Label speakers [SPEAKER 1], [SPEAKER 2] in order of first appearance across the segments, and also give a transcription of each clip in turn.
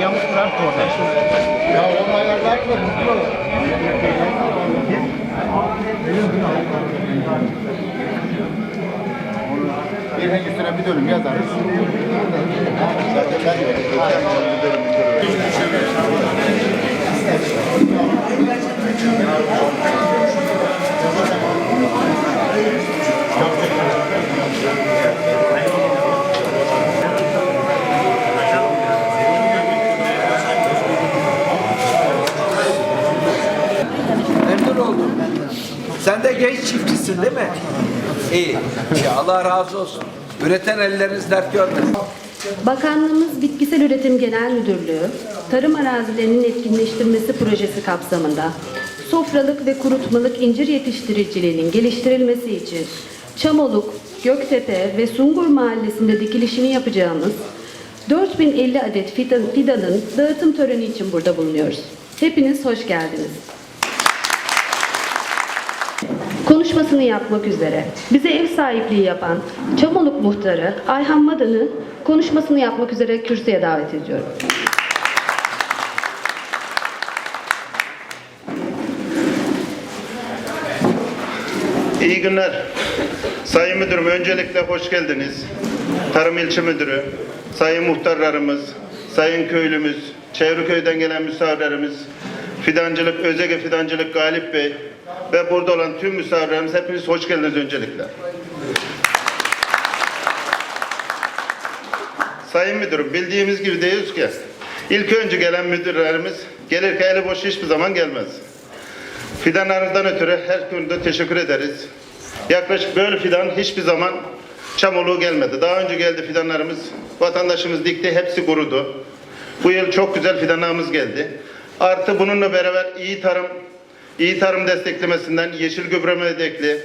[SPEAKER 1] yamuk durar orada.
[SPEAKER 2] Ya onlarla bakma mutlu. Birinin üstüne bir dönüm yazarız. Zaten ben de bir dönüm bir dönüm.
[SPEAKER 3] Memnun oldum. Sen de genç çiftçisin değil mi? İyi. Allah razı olsun. Üreten elleriniz dert görmesin.
[SPEAKER 4] Bakanlığımız Bitkisel Üretim Genel Müdürlüğü, tarım arazilerinin etkinleştirmesi projesi kapsamında sofralık ve kurutmalık incir yetiştiriciliğinin geliştirilmesi için Çamoluk, Göktepe ve Sungur mahallesinde dikilişini yapacağımız 4050 adet fidan, fidanın dağıtım töreni için burada bulunuyoruz. Hepiniz hoş geldiniz. Konuşmasını yapmak üzere bize ev sahipliği yapan Çamoluk Muhtarı Ayhan Madan'ı konuşmasını yapmak üzere kürsüye davet ediyorum.
[SPEAKER 5] İyi günler. Sayın Müdürüm öncelikle hoş geldiniz. Tarım İlçe Müdürü, sayın muhtarlarımız, sayın köylümüz, Çevriköy'den gelen misafirlerimiz, Fidancılık, Özege Fidancılık Galip Bey ve burada olan tüm misafirlerimiz hepiniz hoş geldiniz öncelikle. Sayın Müdürüm bildiğimiz gibi diyoruz ki ilk önce gelen müdürlerimiz gelirken eli boş hiçbir zaman gelmez. Fidanlarınızdan ötürü her konuda teşekkür ederiz. Yaklaşık böyle fidan hiçbir zaman çamurluğu gelmedi. Daha önce geldi fidanlarımız, vatandaşımız dikti, hepsi kurudu. Bu yıl çok güzel fidanlarımız geldi. Artı bununla beraber iyi tarım, iyi tarım desteklemesinden yeşil gübreme destekli,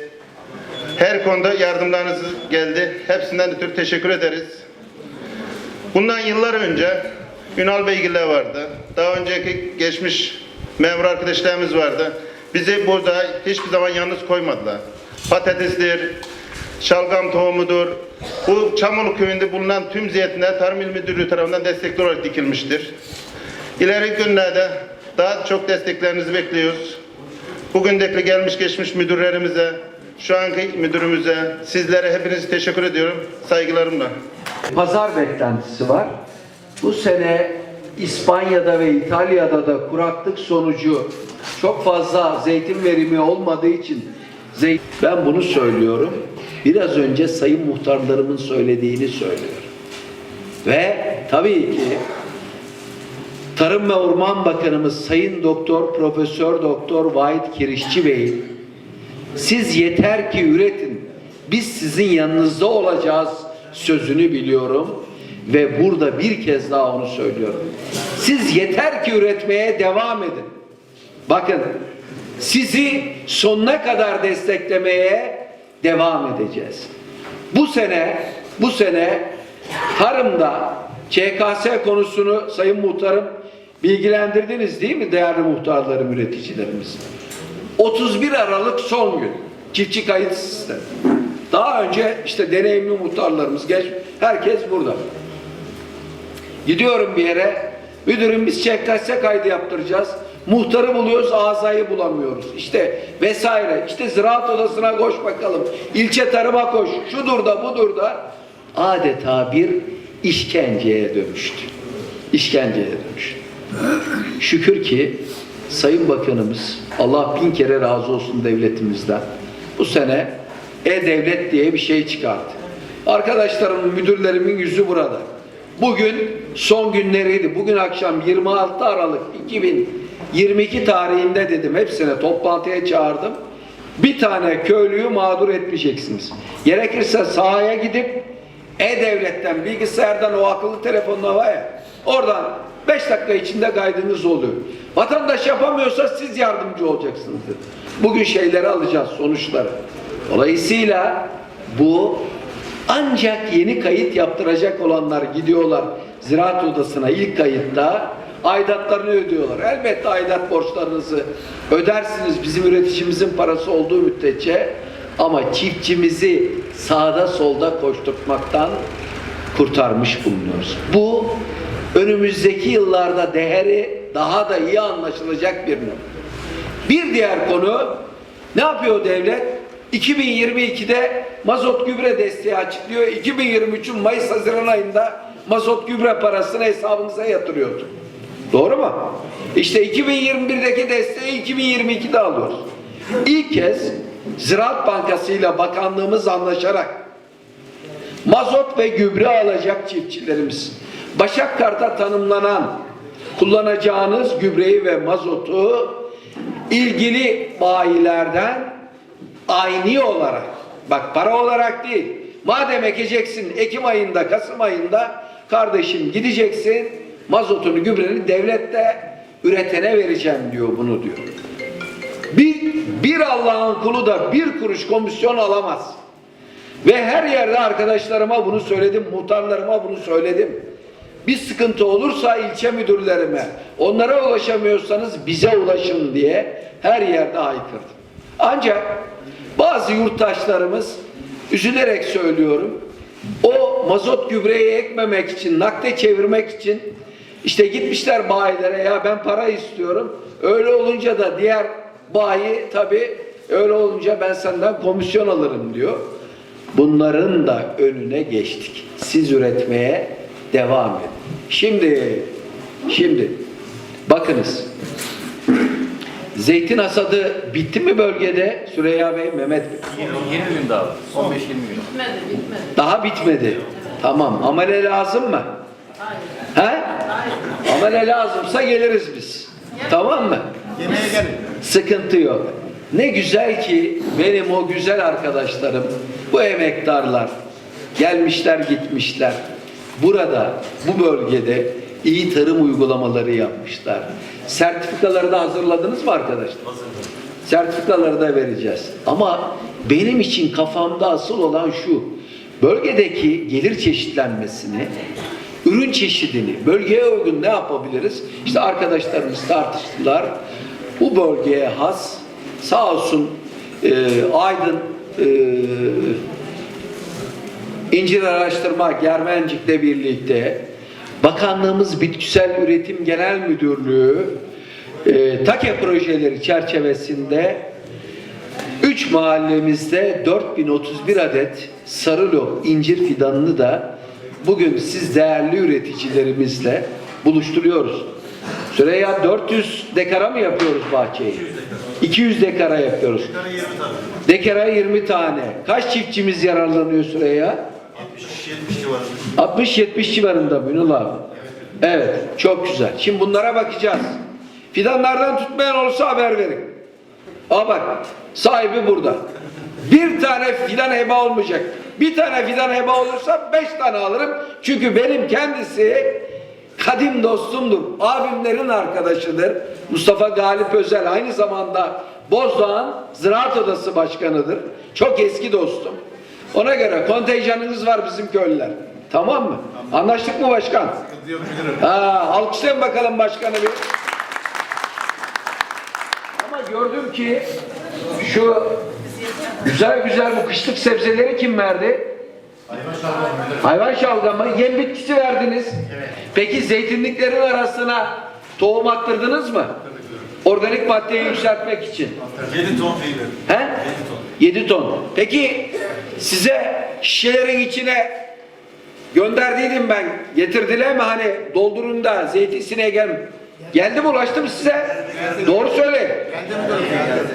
[SPEAKER 5] her konuda yardımlarınız geldi. Hepsinden ötürü teşekkür ederiz. Bundan yıllar önce Ünal Beygirler vardı. Daha önceki geçmiş memur arkadaşlarımız vardı. Bizi burada hiçbir zaman yalnız koymadılar. Patatesdir, şalgam tohumudur. Bu Çamurlu köyünde bulunan tüm zeytinler Tarım İl Müdürlüğü tarafından destekli olarak dikilmiştir. İleri günlerde daha çok desteklerinizi bekliyoruz. Bugündeki gelmiş geçmiş müdürlerimize, şu anki müdürümüze, sizlere hepinize teşekkür ediyorum. Saygılarımla.
[SPEAKER 3] Pazar beklentisi var. Bu sene İspanya'da ve İtalya'da da kuraklık sonucu çok fazla zeytin verimi olmadığı için zeyt ben bunu söylüyorum. Biraz önce sayın muhtarlarımın söylediğini söylüyorum. Ve tabii ki Tarım ve Orman Bakanımız Sayın Doktor Profesör Doktor Vahit Kirişçi Bey siz yeter ki üretin. Biz sizin yanınızda olacağız sözünü biliyorum ve burada bir kez daha onu söylüyorum. Siz yeter ki üretmeye devam edin. Bakın sizi sonuna kadar desteklemeye devam edeceğiz. Bu sene bu sene tarımda ÇKS konusunu Sayın Muhtarım bilgilendirdiniz değil mi değerli muhtarlarım üreticilerimiz? 31 Aralık son gün çiftçi kayıt sistemi. Daha önce işte deneyimli muhtarlarımız geç herkes burada. Gidiyorum bir yere müdürüm biz ÇKS kaydı yaptıracağız. Muhtarı buluyoruz azayı bulamıyoruz. İşte vesaire. İşte ziraat odasına koş bakalım. İlçe tarıma koş. Şudur da budur da adeta bir işkenceye dönüştü. İşkenceye dönüştü. Şükür ki Sayın Bakanımız Allah bin kere razı olsun devletimizden. Bu sene E-Devlet diye bir şey çıkarttı. Arkadaşlarımın, müdürlerimin yüzü burada. Bugün son günleriydi. Bugün akşam 26 Aralık 2022 tarihinde dedim. Hepsine toplantıya çağırdım. Bir tane köylüyü mağdur etmeyeceksiniz. Gerekirse sahaya gidip e-Devlet'ten, bilgisayardan o akıllı telefonla var ya, oradan 5 dakika içinde kaydınız oluyor. Vatandaş yapamıyorsa siz yardımcı olacaksınız. Bugün şeyleri alacağız, sonuçları. Dolayısıyla bu ancak yeni kayıt yaptıracak olanlar gidiyorlar ziraat odasına ilk kayıtta aidatlarını ödüyorlar. Elbette aidat borçlarınızı ödersiniz bizim üreticimizin parası olduğu müddetçe ama çiftçimizi sağda solda koşturtmaktan kurtarmış bulunuyoruz. Bu önümüzdeki yıllarda değeri daha da iyi anlaşılacak bir nokta. Bir diğer konu ne yapıyor devlet? 2022'de mazot gübre desteği açıklıyor. 2023'ün Mayıs-Haziran ayında mazot gübre parasını hesabınıza yatırıyordu. Doğru mu? İşte 2021'deki desteği 2022'de alıyoruz. İlk kez Ziraat Bankası ile bakanlığımız anlaşarak mazot ve gübre alacak çiftçilerimiz Başakkar'da tanımlanan kullanacağınız gübreyi ve mazotu ilgili bayilerden aynı olarak bak para olarak değil madem ekeceksin Ekim ayında Kasım ayında kardeşim gideceksin mazotunu gübreni devlette üretene vereceğim diyor bunu diyor. Bir, bir Allah'ın kulu da bir kuruş komisyon alamaz. Ve her yerde arkadaşlarıma bunu söyledim, muhtarlarıma bunu söyledim. Bir sıkıntı olursa ilçe müdürlerime, onlara ulaşamıyorsanız bize ulaşın diye her yerde haykırdım. Ancak bazı yurttaşlarımız, üzülerek söylüyorum, o mazot gübreyi ekmemek için, nakde çevirmek için işte gitmişler bayilere ya ben para istiyorum. Öyle olunca da diğer bayi tabii öyle olunca ben senden komisyon alırım diyor. Bunların da önüne geçtik. Siz üretmeye devam edin. Şimdi, şimdi bakınız. Zeytin hasadı bitti mi bölgede Süreyya Bey, Mehmet Bey?
[SPEAKER 1] 20 gün daha. 15-20 gün.
[SPEAKER 3] Daha bitmedi. Tamam. Amele lazım mı? He? Amele lazımsa geliriz biz. Tamam mı?
[SPEAKER 2] Yemeğe gelin.
[SPEAKER 3] Sıkıntı yok. Ne güzel ki benim o güzel arkadaşlarım, bu emektarlar gelmişler gitmişler. Burada, bu bölgede iyi tarım uygulamaları yapmışlar. Sertifikaları da hazırladınız mı arkadaşlar? Sertifikaları da vereceğiz. Ama benim için kafamda asıl olan şu. Bölgedeki gelir çeşitlenmesini, ürün çeşidini, bölgeye uygun ne yapabiliriz? İşte arkadaşlarımız tartıştılar. Bu bölgeye has sağ olsun e, Aydın e, İncir Araştırma Germencik'le birlikte Bakanlığımız Bitkisel Üretim Genel Müdürlüğü e, TAKE projeleri çerçevesinde 3 mahallemizde 4031 adet sarı incir fidanını da bugün siz değerli üreticilerimizle buluşturuyoruz. Süreyya 400 dekara mı yapıyoruz bahçeyi? 200 dekara yapıyoruz. Dekara 20 tane. Kaç çiftçimiz yararlanıyor Süreyya? 60-70 civarında Münul abi. Evet, çok güzel. Şimdi bunlara bakacağız. Fidanlardan tutmayan olursa haber verin. Aa bak, sahibi burada. Bir tane fidan heba olmayacak. Bir tane fidan heba olursa beş tane alırım. Çünkü benim kendisi kadim dostumdur. Abimlerin arkadaşıdır. Mustafa Galip Özel aynı zamanda Bozdoğan Ziraat Odası Başkanı'dır. Çok eski dostum. Ona göre kontenjanınız var bizim köylüler. Tamam mı? Anlaştık mı başkan? Ha, alkışlayın bakalım başkanı bir. Ama gördüm ki şu güzel güzel bu kışlık sebzeleri kim verdi? Hayvan şalgamı, yem bitkisi verdiniz. Peki zeytinliklerin arasına tohum attırdınız mı? Organik maddeyi yükseltmek için.
[SPEAKER 1] 7 ton peynir.
[SPEAKER 3] He? 7 ton. Peki size şişelerin içine gönderdiydim ben. Getirdiler mi hani doldurun da zeytin sineğe gel. Geldi mi ulaştı mı size? Doğru söyle.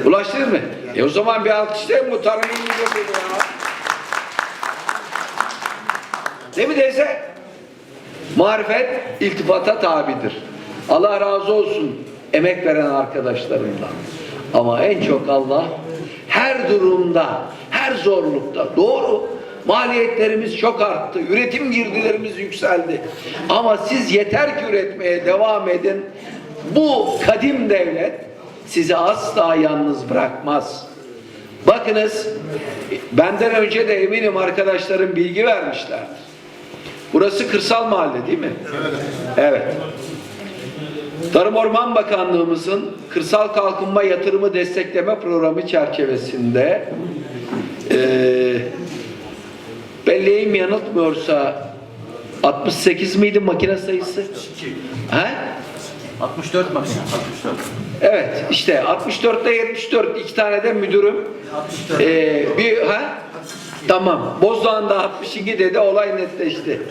[SPEAKER 3] Ulaştınız mı? E o zaman bir alkışlayın bu tarım iyi gidiyor ya. Değil mi teyze? Marifet iltifata tabidir. Allah razı olsun emek veren arkadaşlarımdan. Ama en çok Allah her durumda, her zorlukta doğru maliyetlerimiz çok arttı. Üretim girdilerimiz yükseldi. Ama siz yeter ki üretmeye devam edin. Bu kadim devlet sizi asla yalnız bırakmaz. Bakınız benden önce de eminim arkadaşlarım bilgi vermişlerdir. Burası kırsal mahalle değil mi? Evet. Tarım Orman Bakanlığımızın Kırsal Kalkınma Yatırımı Destekleme Programı çerçevesinde eee belleğim yanıltmıyorsa 68 miydi makine sayısı? He?
[SPEAKER 1] 64 makine. 64.
[SPEAKER 3] Evet işte 64'te 74 iki tane de müdürüm. Ee, bir ha? Tamam. Bozdoğan'da 62 dedi olay netleşti.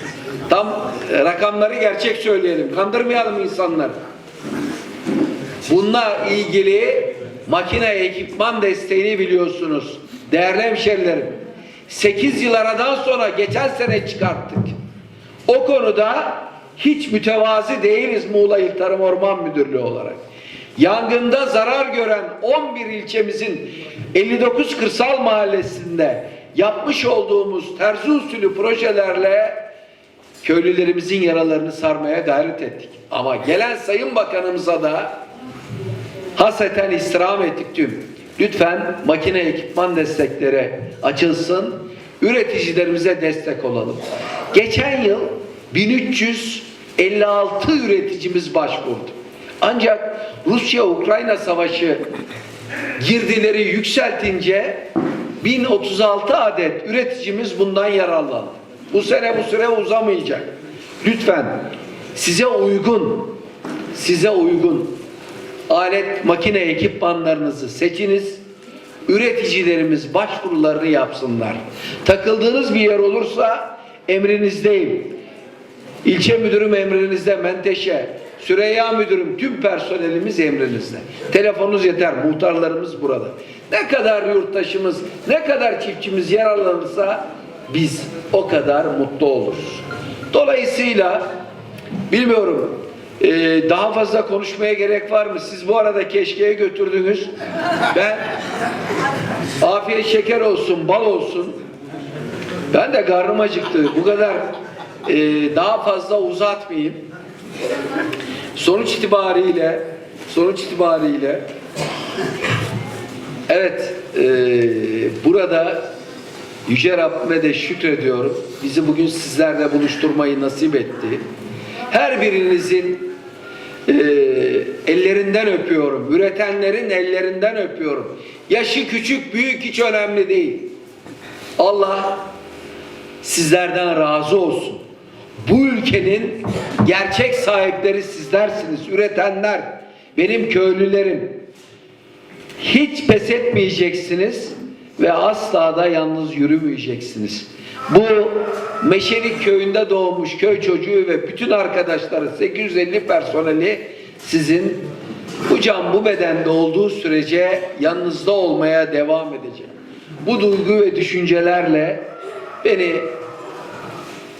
[SPEAKER 3] Tam e, rakamları gerçek söyleyelim. Kandırmayalım insanları. Bununla ilgili makine ekipman desteğini biliyorsunuz. Değerli hemşerilerim. 8 yıl aradan sonra geçen sene çıkarttık. O konuda hiç mütevazi değiliz Muğla İl Tarım Orman Müdürlüğü olarak. Yangında zarar gören 11 ilçemizin 59 kırsal mahallesinde yapmış olduğumuz terzi usulü projelerle köylülerimizin yaralarını sarmaya gayret ettik. Ama gelen Sayın Bakanımıza da haseten istirham ettik tüm. Lütfen makine ekipman destekleri açılsın. Üreticilerimize destek olalım. Geçen yıl 1356 üreticimiz başvurdu. Ancak Rusya-Ukrayna savaşı girdileri yükseltince 1036 adet üreticimiz bundan yararlandı. Bu sene bu süre uzamayacak. Lütfen size uygun size uygun alet makine ekipmanlarınızı seçiniz. Üreticilerimiz başvurularını yapsınlar. Takıldığınız bir yer olursa emrinizdeyim. İlçe müdürüm emrinizde Menteşe, Süreyya müdürüm tüm personelimiz emrinizde. Telefonunuz yeter muhtarlarımız burada. Ne kadar yurttaşımız, ne kadar çiftçimiz yararlanırsa biz o kadar mutlu oluruz. Dolayısıyla bilmiyorum ee, daha fazla konuşmaya gerek var mı? Siz bu arada keşkeye götürdünüz. Ben afiyet şeker olsun, bal olsun. Ben de karnım acıktı. Bu kadar e, daha fazla uzatmayayım. Sonuç itibariyle sonuç itibariyle evet e, burada Yüce Rabbime de şükrediyorum. Bizi bugün sizlerle buluşturmayı nasip etti. Her birinizin e, ellerinden öpüyorum. Üretenlerin ellerinden öpüyorum. Yaşı küçük büyük hiç önemli değil. Allah sizlerden razı olsun. Bu ülkenin gerçek sahipleri sizlersiniz. Üretenler, benim köylülerim. Hiç pes etmeyeceksiniz ve asla da yalnız yürümeyeceksiniz. Bu Meşelik köyünde doğmuş köy çocuğu ve bütün arkadaşları 850 personeli sizin bu can bu bedende olduğu sürece yanınızda olmaya devam edeceğim. Bu duygu ve düşüncelerle beni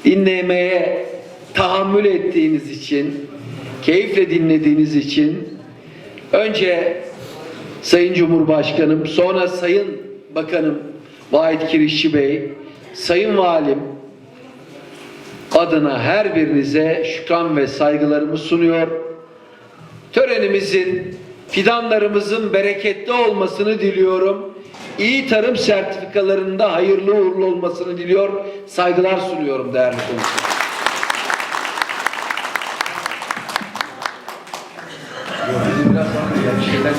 [SPEAKER 3] dinlemeye tahammül ettiğiniz için, keyifle dinlediğiniz için önce Sayın Cumhurbaşkanım, sonra Sayın Bakanım Vahit Kirişçi Bey, Sayın Valim adına her birinize şükran ve saygılarımı sunuyor. Törenimizin, fidanlarımızın bereketli olmasını diliyorum. İyi tarım sertifikalarında hayırlı uğurlu olmasını diliyor. Saygılar sunuyorum değerli konuklar. Biraz sonra şeyler